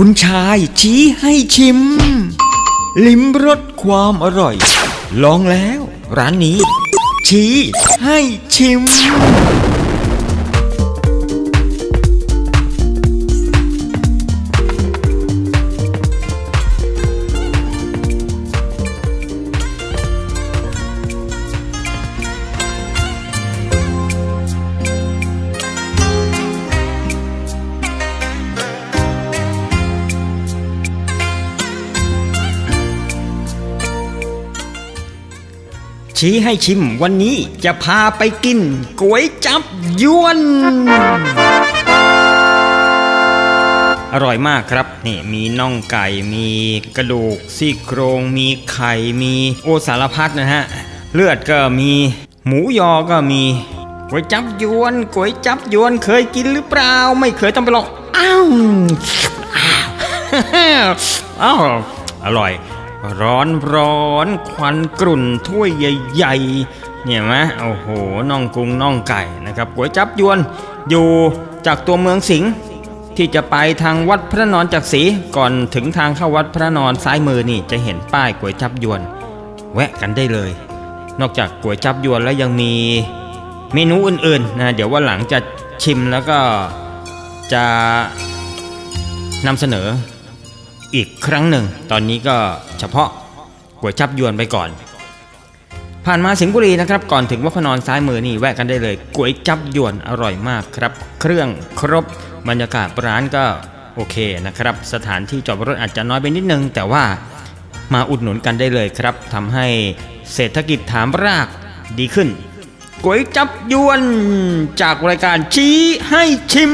คุณชายชี้ให้ชิม ลิ้มรสความอร่อย ลองแล้ว ร้านนี้ ชี้ให้ชิม ชี้ให้ชิมวันนี้จะพาไปกินก๋วยจับยวน อร่อยมากครับนี่มีน่องไก่มีกระดูกซี่โครงมีไข่มีโอสารพัดนะฮะ เลือดก็มีหมูยอก็มีก๋วยจับยวนก๋วยจับยวนเคยกินหรือเปล่า ไม่เคยต้องไปลองอ้าวอ้าวอ้าวอร่อย ร้อนร้อนควันกรุ่นถ้วยใหญ่ๆเนี่ยไหมโอ้โหน่องกุ้งน่องไก่นะครับก๋วยจับยวนอยู่จากตัวเมืองสิงห์ที่จะไปทางวัดพระนอนจากศรีก่อนถึงทางเข้าวัดพระนอนซ้ายมือนี่จะเห็นป้ายก๋วยจับยวน แวะกันได้เลย นอกจากก๋วยจับยวนแล้วยังมีเมนูอื่นๆนะเดี๋ยววันหลังจะชิมแล้วก็จะนำเสนอ อีกครั้งหนึ่ง ตอนนี้ก็เฉพาะก๋วยจับยวนไปก่อน ผ่านมาสิงห์บุรีนะครับ ก่อนถึงวัดพนอนซ้ายมือนี่แวะกันได้เลยก๋วยจับยวนอร่อยมากครับ เครื่องครบบรรยากาศร้านก็โอเคนะครับ สถานที่จอดรถอาจจะน้อยไปนิดนึง แต่ว่ามาอุดหนุนกันได้เลยครับทำให้เศรษฐกิจฐานรากดีขึ้นก๋วยจับยวนจากรายการชี้ให้ชิม